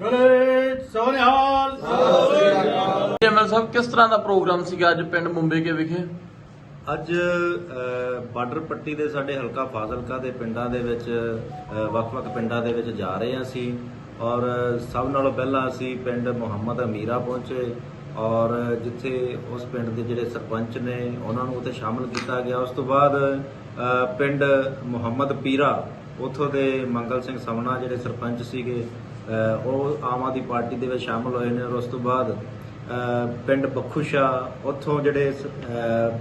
ਬੋਲੇ ਸੋਨਿਹਾਲ ਸਾਹਿਬ ਕਿਸ ਤਰ੍ਹਾਂ ਦਾ ਪ੍ਰੋਗਰਾਮ ਸੀਗਾ ਅੱਜ ਪਿੰਡ ਮੁੰਬਈ ਕੇ ਵਿਖੇ? ਅੱਜ ਬਾਰਡਰ ਪੱਟੀ ਦੇ ਸਾਡੇ ਹਲਕਾ ਫਾਜ਼ਿਲਕਾ ਦੇ ਪਿੰਡਾਂ ਦੇ ਵਿੱਚ ਵੱਖ-ਵੱਖ ਪਿੰਡਾਂ ਦੇ ਵਿੱਚ ਜਾ ਰਹੇ ਹਾਂ ਅਸੀਂ। ਔਰ ਸਭ ਨਾਲੋਂ ਪਹਿਲਾਂ ਅਸੀਂ ਪਿੰਡ ਮੁਹੰਮਦ ਅਮੀਰਾ ਪਹੁੰਚੇ। ਔਰ ਜਿੱਥੇ ਉਸ ਪਿੰਡ ਦੇ ਜਿਹੜੇ ਸਰਪੰਚ ਨੇ ਉਹਨਾਂ ਨੂੰ ਉੱਥੇ ਸ਼ਾਮਲ ਕੀਤਾ ਗਿਆ। ਉਸ ਤੋਂ ਬਾਅਦ ਪਿੰਡ ਮੁਹੰਮਦ ਪੀਰਾ ਉੱਥੋਂ ਦੇ ਮੰਗਲ ਸਿੰਘ ਸਮਣਾ ਜਿਹੜੇ ਸਰਪੰਚ ਸੀਗੇ ਉਹ ਆਮ ਆਦਮੀ ਪਾਰਟੀ ਦੇ ਵਿੱਚ ਸ਼ਾਮਲ ਹੋਏ ਨੇ ਔਰ ਉਸ ਤੋਂ ਬਾਅਦ ਅ, ਪਿੰਡ ਬਖੂਸ਼ਾ ਉੱਥੋਂ ਜਿਹੜੇ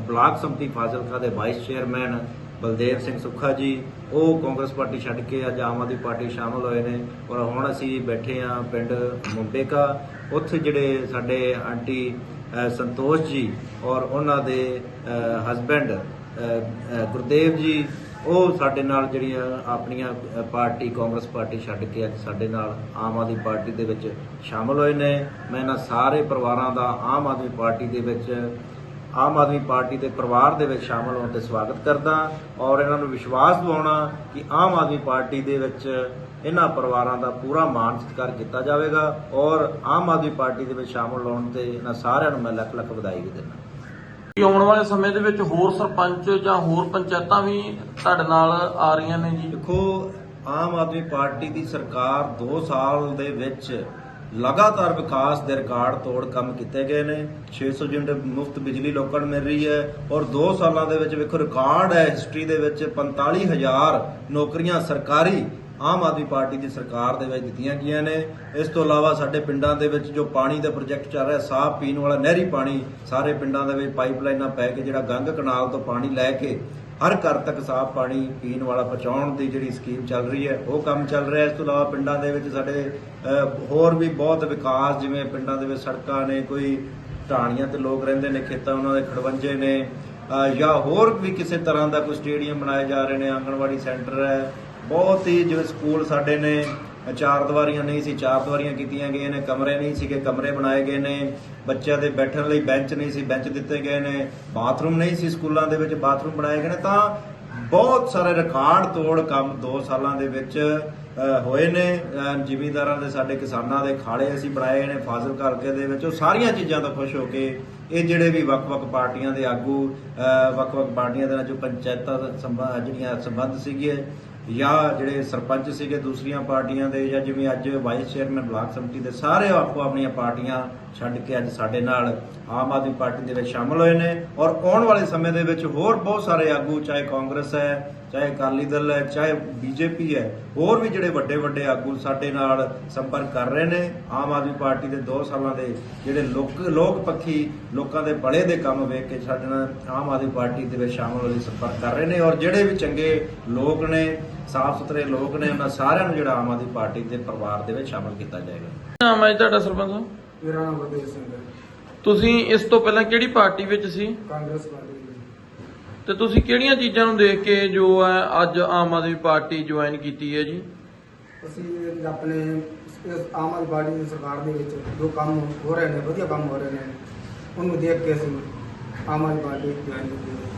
ਬਲਾਕ ਸੰਮਤੀ ਫਾਜ਼ਿਲਕਾ ਦੇ ਵਾਈਸ ਚੇਅਰਮੈਨ ਬਲਦੇਵ ਸਿੰਘ ਸੁੱਖਾ ਜੀ ਉਹ ਕਾਂਗਰਸ ਪਾਰਟੀ ਛੱਡ ਕੇ ਅੱਜ ਆਮ ਆਦਮੀ ਪਾਰਟੀ ਸ਼ਾਮਲ ਹੋਏ ਨੇ ਔਰ ਹੁਣ ਅਸੀਂ ਬੈਠੇ ਆ ਪਿੰਡ ਮੁੰਬੇਕਾ ਉੱਥੇ ਜਿਹੜੇ ਸਾਡੇ ਆਂਟੀ ਸੰਤੋਸ਼ ਜੀ ਔਰ ਉਹਨਾਂ ਦੇ ਹਸਬੈਂਡ ਗੁਰਦੇਵ ਜੀ, ਉਹ ਸਾਡੇ ਨਾਲ ਜਿਹੜੀਆਂ ਆਪਣੀਆਂ ਪਾਰਟੀ, ਕਾਂਗਰਸ ਪਾਰਟੀ ਛੱਡ ਕੇ ਅੱਜ ਸਾਡੇ ਨਾਲ ਆਮ ਆਦਮੀ ਪਾਰਟੀ ਦੇ ਵਿੱਚ ਸ਼ਾਮਲ ਹੋਏ ਨੇ। ਮੈਂ ਇਹਨਾਂ ਸਾਰੇ ਪਰਿਵਾਰਾਂ ਦਾ ਆਮ ਆਦਮੀ ਪਾਰਟੀ ਦੇ ਵਿੱਚ, ਆਮ ਆਦਮੀ ਪਾਰਟੀ ਦੇ ਪਰਿਵਾਰ ਦੇ ਵਿੱਚ ਸ਼ਾਮਲ ਹੋਣ ਤੇ ਸਵਾਗਤ ਕਰਦਾ ਔਰ ਇਹਨਾਂ ਨੂੰ ਵਿਸ਼ਵਾਸ ਦਿਵਾਉਣਾ ਕਿ ਆਮ ਆਦਮੀ ਪਾਰਟੀ ਦੇ ਵਿੱਚ ਇਹਨਾਂ ਪਰਿਵਾਰਾਂ ਦਾ ਪੂਰਾ ਮਾਣ ਸਤਿਕਾਰ ਕੀਤਾ ਜਾਵੇਗਾ ਔਰ ਆਮ ਆਦਮੀ ਪਾਰਟੀ ਦੇ ਵਿੱਚ ਸ਼ਾਮਲ ਹੋਣ ਤੇ ਇਹਨਾਂ ਸਾਰਿਆਂ ਨੂੰ ਮੈਂ ਲੱਖ ਲੱਖ ਵਧਾਈ ਵੀ ਦਿੰਦਾ। ਕੀ ਆਉਣ ਵਾਲੇ ਸਮੇਂ ਦੇ ਵਿੱਚ ਹੋਰ ਸਰਪੰਚ ਜਾਂ ਹੋਰ ਪੰਚਾਇਤਾਂ ਵੀ ਤੁਹਾਡੇ ਨਾਲ ਆ ਰਹੀਆਂ ਨੇ ਜੀ? ਦੇਖੋ, ਆਮ ਆਦਮੀ ਪਾਰਟੀ ਦੀ ਸਰਕਾਰ 2 ਸਾਲ ਦੇ ਵਿੱਚ ਲਗਾਤਾਰ ਵਿਕਾਸ ਦੇ ਰਿਕਾਰਡ ਤੋੜ ਕੰਮ ਕੀਤੇ ਗਏ ਨੇ। 600 ਯੂਨਿਟ ਮੁਫਤ ਬਿਜਲੀ ਲੋਕਾਂ ਨੂੰ ਮਿਲ ਰਹੀ ਹੈ ਔਰ 2 ਸਾਲਾਂ ਦੇ ਵਿੱਚ ਵੇਖੋ, ਰਿਕਾਰਡ ਹੈ ਹਿਸਟਰੀ ਦੇ ਵਿੱਚ 45000 ਨੌਕਰੀਆਂ ਸਰਕਾਰੀ ਆਮ ਆਦਮੀ ਪਾਰਟੀ ਦੀ ਸਰਕਾਰ ਦੇ ਵਿੱਚ ਦਿੱਤੀਆਂ ਗਈਆਂ ਨੇ। ਇਸ ਤੋਂ ਇਲਾਵਾ ਸਾਡੇ ਪਿੰਡਾਂ ਦੇ ਵਿੱਚ ਜੋ ਪਾਣੀ ਦਾ ਪ੍ਰੋਜੈਕਟ ਚੱਲ ਰਿਹਾ ਸਾਫ਼ ਪੀਣ ਵਾਲਾ ਨਹਿਰੀ ਪਾਣੀ, ਸਾਰੇ ਪਿੰਡਾਂ ਦੇ ਵਿੱਚ ਪਾਈਪਲਾਈਨਾਂ ਪੈ ਕੇ ਜਿਹੜਾ ਗੰਗ ਕਨਾਲ ਤੋਂ ਪਾਣੀ ਲੈ ਕੇ ਹਰ ਘਰ ਤੱਕ ਸਾਫ਼ ਪਾਣੀ ਪੀਣ ਵਾਲਾ ਪਹੁੰਚਾਉਣ ਦੀ ਜਿਹੜੀ ਸਕੀਮ ਚੱਲ ਰਹੀ ਹੈ, ਉਹ ਕੰਮ ਚੱਲ ਰਿਹਾ। ਇਸ ਤੋਂ ਇਲਾਵਾ ਪਿੰਡਾਂ ਦੇ ਵਿੱਚ ਸਾਡੇ ਹੋਰ ਵੀ ਬਹੁਤ ਵਿਕਾਸ, ਜਿਵੇਂ ਪਿੰਡਾਂ ਦੇ ਵਿੱਚ ਸੜਕਾਂ ਨੇ, ਕੋਈ ਢਾਣੀਆਂ ਤੇ ਲੋਕ ਰਹਿੰਦੇ ਨੇ, ਖੇਤਾਂ ਉਹਨਾਂ ਦੇ ਖੜਵੰਜੇ ਨੇ ਜਾਂ ਹੋਰ ਵੀ ਕਿਸੇ ਤਰ੍ਹਾਂ ਦਾ ਕੋਈ ਸਟੇਡੀਅਮ ਬਣਾਏ ਜਾ ਰਹੇ ਨੇ, ਆਂਗਣਵਾੜੀ ਸੈਂਟਰ ਹੈ ਬਹੁਤ ਹੀ ਜਿਵੇਂ ਸਕੂਲ ਸਾਡੇ ਨੇ ਚਾਰ ਦੀਵਾਰੀਆਂ ਨਹੀਂ ਸੀ ਚਾਰ ਦੀਵਾਰੀਆਂ ਕੀਤੀਆਂ ਗਈਆਂ ਨੇ ਕਮਰੇ ਨਹੀਂ ਸੀਗੇ ਕਮਰੇ ਬਣਾਏ ਗਏ ਨੇ ਬੱਚਿਆਂ ਦੇ ਬੈਠਣ ਲਈ ਬੈਂਚ ਨਹੀਂ ਸੀ ਬੈਂਚ ਦਿੱਤੇ ਗਏ ਨੇ ਬਾਥਰੂਮ ਨਹੀਂ ਸੀ ਸਕੂਲਾਂ ਦੇ ਵਿੱਚ ਬਾਥਰੂਮ ਬਣਾਏ ਗਏ ਨੇ ਤਾਂ ਬਹੁਤ ਸਾਰੇ ਰਿਕਾਰਡ ਤੋੜ ਕੰਮ 2 ਸਾਲਾਂ ਦੇ ਵਿੱਚ ਹੋਏ ਨੇ ਅ, ਜ਼ਿਮੀਂਦਾਰਾਂ ਦੇ ਸਾਡੇ ਕਿਸਾਨਾਂ ਦੇ ਖਾਲੇ ਅਸੀਂ ਬਣਾਏ ਨੇ ਫਾਜ਼ਿਲ ਹਲਕੇ ਦੇ ਵਿੱਚ ਉਹ ਸਾਰੀਆਂ ਚੀਜ਼ਾਂ ਤੋਂ ਖੁਸ਼ ਹੋ ਕੇ ਇਹ ਜਿਹੜੇ ਵੀ ਵੱਖ-ਵੱਖ ਪਾਰਟੀਆਂ ਦੇ ਆਗੂ ਵੱਖ-ਵੱਖ ਪਾਰਟੀਆਂ ਦੇ ਨਾਲ ਜੋ ਪੰਚਾਇਤਾਂ ਦਾ ਜਿਹੜੀਆਂ ਸੰਬੰਧ ਸੀਗੇ ਜਾਂ ਜਿਹੜੇ ਸਰਪੰਚ ਸੀਗੇ ਦੂਸਰੀਆਂ ਪਾਰਟੀਆਂ ਦੇ, ਜਾਂ ਜਿਵੇਂ ਅੱਜ ਵਾਈਸ ਚੇਅਰਮੈਨ ਬਲਾਕ ਸੰਮਤੀ ਦੇ ਸਾਰੇ ਆਪੋ ਆਪਣੀਆਂ ਪਾਰਟੀਆਂ ਛੱਡ ਕੇ ਅੱਜ ਸਾਡੇ ਨਾਲ ਆਮ ਆਦਮੀ ਪਾਰਟੀ ਦੇ ਵਿੱਚ ਸ਼ਾਮਲ ਹੋਏ ਨੇ। ਔਰ ਆਉਣ ਵਾਲੇ ਸਮੇਂ ਦੇ ਵਿੱਚ ਹੋਰ ਬਹੁਤ ਸਾਰੇ ਆਗੂ, ਚਾਹੇ ਕਾਂਗਰਸ ਹੈ ਚਾਹੇ ਅਕਾਲੀ ਦਲ ਹੈ ਚਾਹੇ ਬੀਜੇਪੀ ਹੈ ਹੋਰ ਵੀ ਜਿਹੜੇ ਵੱਡੇ ਵੱਡੇ ਆਗੂ ਸਾਡੇ ਨਾਲ ਸੰਪਰਕ ਕਰ ਰਹੇ ਨੇ ਆਮ ਆਦਮੀ ਪਾਰਟੀ ਦੇ 2 ਸਾਲਾਂ ਦੇ ਜਿਹੜੇ ਲੋਕ ਲੋਕ ਪੱਖੀ ਲੋਕਾਂ ਦੇ ਭਲੇ ਦੇ ਕੰਮ ਵੇਖ ਕੇ ਸਾਡੇ ਨਾਲ ਆਮ ਆਦਮੀ ਪਾਰਟੀ ਦੇ ਵਿੱਚ ਸ਼ਾਮਲ ਹੋਣ ਲਈ ਸੰਪਰਕ ਕਰ ਰਹੇ ਨੇ ਔਰ ਜਿਹੜੇ ਵੀ ਚੰਗੇ ਲੋਕ ਨੇ ਸਾਫ਼ ਸੁਥਰੇ ਲੋਕ ਨੇ ਉਹਨਾਂ ਸਾਰਿਆਂ ਨੂੰ ਜਿਹੜਾ ਆਮ ਆਦਮੀ ਪਾਰਟੀ ਦੇ ਪਰਿਵਾਰ ਦੇ ਵਿੱਚ ਸ਼ਾਮਲ ਕੀਤਾ ਜਾਏਗਾ। ਨਾਮ ਹੈ ਜੀ ਤੁਹਾਡਾ ਸਰਪੰਚ ਸਾਹਿਬ? ਮੇਰਾ ਨਾਮ ਗੁਰਦੇਵ ਸਿੰਘ ਹੈ। ਤੁਸੀਂ ਇਸ ਤੋਂ ਪਹਿਲਾਂ ਕਿਹੜੀ ਪਾਰਟੀ ਵਿੱਚ ਸੀ? ਕਾਂਗਰਸ ਪਾਰਟੀ। ਤੇ ਤੁਸੀਂ ਕਿਹੜੀਆਂ ਚੀਜ਼ਾਂ ਨੂੰ ਦੇਖ ਕੇ ਜੋ ਹੈ ਅੱਜ ਆਮ ਆਦਮੀ ਪਾਰਟੀ ਜੁਆਇਨ ਕੀਤੀ ਹੈ ਜੀ? ਅਸੀਂ ਆਪਣੇ ਇਸ ਆਮ ਆਦਮੀ ਪਾਰਟੀ ਦੀ ਸਰਕਾਰ ਦੇ ਵਿੱਚ ਜੋ ਕੰਮ ਹੋ ਰਹੇ ਨੇ, ਵਧੀਆ ਕੰਮ ਹੋ ਰਹੇ ਨੇ, ਉਹਨੂੰ ਦੇਖ ਕੇ ਅਸੀਂ ਆਮ ਆਦਮੀ ਪਾਰਟੀ ਜੁਆਇਨ ਕੀਤੀ ਹੈ।